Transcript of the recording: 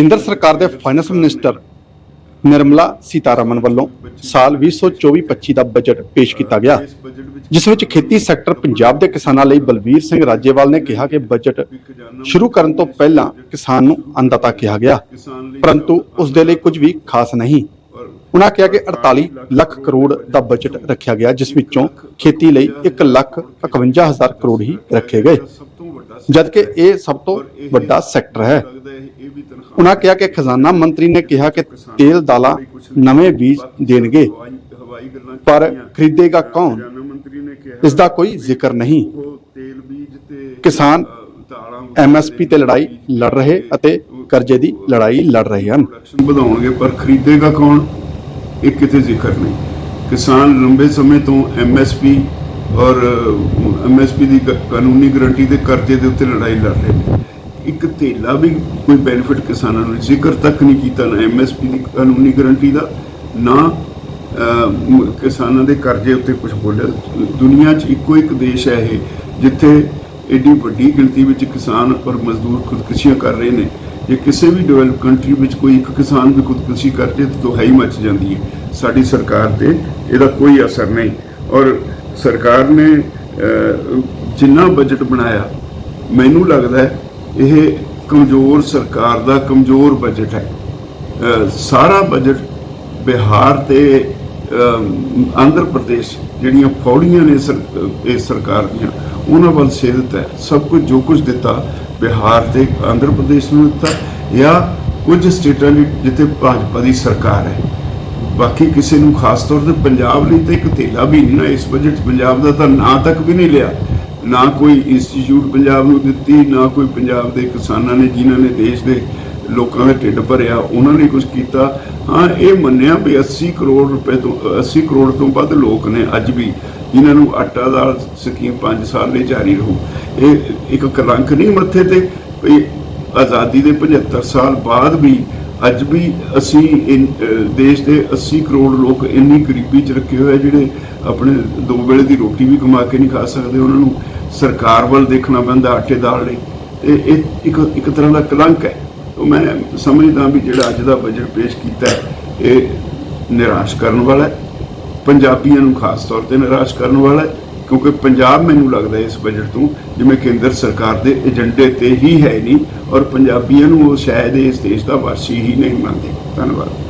ਕੇਂਦਰ ਸਰਕਾਰ ਦੇ ਫਾਈਨੈਂਸ ਮਿਨਿਸਟਰ ਨਿਰਮਲਾ ਸੀਤਾਰਮਨ ਵੱਲੋਂ ਸਾਲ 2024-25 ਦਾ ਬਜਟ ਪੇਸ਼ ਕੀਤਾ ਗਿਆ, ਜਿਸ ਵਿੱਚ ਖੇਤੀ ਸੈਕਟਰ ਪੰਜਾਬ ਦੇ ਕਿਸਾਨਾਂ ਲਈ ਬਲਬੀਰ ਸਿੰਘ ਰਾਜੇਵਾਲ ਨੇ ਕਿਹਾ ਕਿ ਬਜਟ ਸ਼ੁਰੂ ਕਰਨ ਤੋਂ ਪਹਿਲਾਂ ਕਿਸਾਨ ਨੂੰ ਅੰਨਦਾਤਾ ਕਿਹਾ ਗਿਆ, ਪਰੰਤੂ ਉਸ ਦੇ ਲਈ ਕੁਝ ਵੀ ਖਾਸ ਨਹੀਂ। ਉਨ੍ਹਾਂ ਕਿਹਾ ਕਿ 48 ਲੱਖ ਕਰੋੜ ਦਾ ਬਜਟ ਰੱਖਿਆ ਗਿਆ, ਜਿਸ ਵਿੱਚੋਂ ਖੇਤੀ ਲਈ 1 ਲੱਖ 51 ਹਜ਼ਾਰ ਕਰੋੜ ਹੀ ਰੱਖੇ ਗਏ। ਜਦਕਿ ਇਹ ਸਭ ਤੋਂ ਵੱਡਾ ਸੈਕਟਰ ਹੈ। ਉਨ੍ਹਾਂ ਕਿਹਾ ਕਿ ਖਜ਼ਾਨਾ ਮੰਤਰੀ ਨੇ ਕਿਹਾ ਕਿ ਤੇਲ ਦਾਲਾਂ ਨਵੇਂ ਬੀਜ ਦੇਣਗੇ, ਪਰ ਖਰੀਦੇਗਾ ਕੌਣ? ਇਸ ਦਾ ਕੋਈ ਜ਼ਿਕਰ ਨਹੀਂ। ਕਿਸਾਨ ਐਮਐਸਪੀ ਤੇ ਲੜਾਈ ਲੜ ਰਹੇ ਅਤੇ ਕਰਜ਼ੇ ਦੀ ਲੜਾਈ ਲੜ ਰਹੇ ਹਨ। ਵਧਾਉਣਗੇ, ਪਰ ਖਰੀਦੇਗਾ ਕੌਣ? ਇਹ ਕਿਤੇ ਜ਼ਿਕਰ ਨਹੀਂ। ਕਿਸਾਨ ਲੰਬੇ ਸਮੇਂ ਤੋਂ ਐਮਐਸਪੀ ਔਰ ਐਮਐਸਪੀ ਦੀ ਕਾਨੂੰਨੀ ਗਰੰਟੀ ਦੇ ਕਰਜ਼ੇ ਦੇ ਉੱਤੇ ਲੜਾਈ ਲੜ ਰਹੇ ਨੇ। ਇੱਕ ਧੇਲਾ ਵੀ ਕੋਈ ਬੈਨੀਫਿਟ ਕਿਸਾਨਾਂ ਨੂੰ ਜ਼ਿਕਰ ਤੱਕ ਨਹੀਂ ਕੀਤਾ, ਨਾ ਐਮਐਸਪੀ ਦੀ ਕਾਨੂੰਨੀ ਗਰੰਟੀ ਦਾ, ਨਾ ਕਿਸਾਨਾਂ ਦੇ ਕਰਜ਼ੇ ਉੱਤੇ ਕੁਝ ਬੋਲਿਆ। ਦੁਨੀਆ 'ਚ ਇੱਕੋ ਇੱਕ ਦੇਸ਼ ਹੈ ਇਹ, ਜਿੱਥੇ ਐਡੀ ਵੱਡੀ ਗਿਣਤੀ ਵਿੱਚ ਕਿਸਾਨ ਔਰ ਮਜ਼ਦੂਰ ਖੁਦਕੁਸ਼ੀਆਂ ਕਰ ਰਹੇ ਨੇ। ਜੇ ਕਿਸੇ ਵੀ ਡਿਵੈਲਪ ਕੰਟਰੀ ਵਿੱਚ ਕੋਈ ਇੱਕ ਕਿਸਾਨ ਵੀ ਖੁਦਕੁਸ਼ੀ ਕਰਦੇ ਤਾਂ ਦੁਹਾਈ ਮਚ ਜਾਂਦੀ ਹੈ। ਸਾਡੀ ਸਰਕਾਰ ਤੇ ਇਹਦਾ ਕੋਈ ਅਸਰ ਨਹੀਂ। ਔਰ ਸਰਕਾਰ ਨੇ ਜਿੰਨਾ ਬਜਟ ਬਣਾਇਆ, ਮੈਨੂੰ ਲੱਗਦਾ ਹੈ ਇਹ ਕਮਜ਼ੋਰ ਸਰਕਾਰ ਦਾ ਕਮਜ਼ੋਰ ਬਜਟ ਹੈ। ਸਾਰਾ ਬਜਟ ਬਿਹਾਰ ਤੇ ਆਂਧਰ ਪ੍ਰਦੇਸ਼ ਜਿਹੜੀਆਂ ਫੌੜੀਆਂ ਨੇ ਸਰ- ਇਸ ਸਰਕਾਰ ਦੀਆਂ, ਉਹਨਾਂ ਵੱਲ ਸੇਧਤ ਹੈ। ਸਭ ਕੁਝ ਜੋ ਕੁਝ ਦਿੱਤਾ ਬਿਹਾਰ ਤੇ ਆਂਧਰ ਪ੍ਰਦੇਸ਼ ਨੂੰ ਦਿੱਤਾ ਜਾਂ ਕੁਝ ਸਟੇਟਾਂ ਲਈ ਜਿੱਥੇ ਭਾਜਪਾ ਦੀ ਸਰਕਾਰ ਹੈ। ਬਾਕੀ ਕਿਸੇ ਨੂੰ ਖਾਸ ਤੌਰ ਤੇ ਪੰਜਾਬ ਲਈ ਤਾਂ ਇੱਕ ਥੇਲਾ ਵੀ ਨਹੀਂ ਨਾ ਇਸ ਬਜਟ 'ਚ ਪੰਜਾਬ ਦਾ ਤਾਂ ਨਾਂ ਤੱਕ ਵੀ ਨਹੀਂ ਲਿਆ। ਨਾ ਕੋਈ ਇੰਸਟੀਚਿਊਟ ਪੰਜਾਬ ਨੂੰ ਦਿੱਤੀ, ਨਾ ਕੋਈ ਪੰਜਾਬ ਦੇ ਕਿਸਾਨਾਂ ਨੇ, ਜਿਨ੍ਹਾਂ ਨੇ ਦੇਸ਼ ਦੇ ਲੋਕਾਂ ਦਾ ਢਿੱਡ ਭਰਿਆ, ਉਹਨਾਂ ਨੇ ਕੁਝ ਕੀਤਾ। ਹਾਂ, ਇਹ ਮੰਨਿਆ ਵੀ 80 ਕਰੋੜ ਰੁਪਏ ਤੋਂ 80 ਕਰੋੜ ਤੋਂ ਵੱਧ ਲੋਕ ਨੇ ਅੱਜ ਵੀ, ਜਿਨ੍ਹਾਂ ਨੂੰ ਆਟਾ ਦਾਲ ਸਕੀਮ 5 ਸਾਲ ਲਈ ਜਾਰੀ ਰਹੂ। ਇਹ ਇੱਕ ਕਲੰਕ ਨਹੀਂ ਮੱਥੇ ਤੇ, ਵੀ ਆਜ਼ਾਦੀ ਦੇ 75 ਸਾਲ ਬਾਅਦ ਵੀ ਅੱਜ ਵੀ ਅਸੀਂ ਇਨ- ਦੇਸ਼ ਦੇ 80 ਕਰੋੜ ਲੋਕ ਇੰਨੀ ਗਰੀਬੀ 'ਚ ਰੱਖੇ ਹੋਏ ਆ ਜਿਹੜੇ ਆਪਣੇ ਦੋ ਵੇਲੇ ਦੀ ਰੋਟੀ ਵੀ ਕਮਾ ਕੇ ਨਹੀਂ ਖਾ ਸਕਦੇ, ਉਹਨਾਂ ਨੂੰ ਸਰਕਾਰ ਵੱਲ ਦੇਖਣਾ ਪੈਂਦਾ ਆਟੇ ਦਾਲ ਲਈ। ਤੇ ਇਹ ਇੱਕ ਇੱਕ ਤਰ੍ਹਾਂ ਦਾ ਕਲੰਕ ਹੈ। ਤਾਂ ਮੈਂ ਸਮਝਦਾ ਵੀ ਜਿਹੜਾ ਅੱਜ ਦਾ ਬਜਟ ਪੇਸ਼ ਕੀਤਾ ਇਹ ਨਿਰਾਸ਼ ਕਰਨ ਵਾਲਾ ਹੈ। ਪੰਜਾਬੀਆਂ ਨੂੰ ਖਾਸ ਤੌਰ ਤੇ ਨਿਰਾਸ਼ ਕਰਨ ਵਾਲਾ ਹੈ। ਕਿਉਂਕਿ ਪੰਜਾਬ ਮੈਨੂੰ ਲੱਗਦਾ ਇਸ ਬਜਟ ਤੋਂ ਜਿਵੇਂ ਕੇਂਦਰ ਸਰਕਾਰ ਦੇ ਏਜੰਡੇ ਤੇ ਹੀ ਹੈ ਨਹੀਂ ਔਰ ਪੰਜਾਬੀਆਂ ਨੂੰ ਉਹ ਸ਼ਾਇਦ ਇਸ ਦੇਸ਼ ਦਾ ਵਾਸੀ ਹੀ ਨਹੀਂ ਮੰਨਦੇ। ਧੰਨਵਾਦ।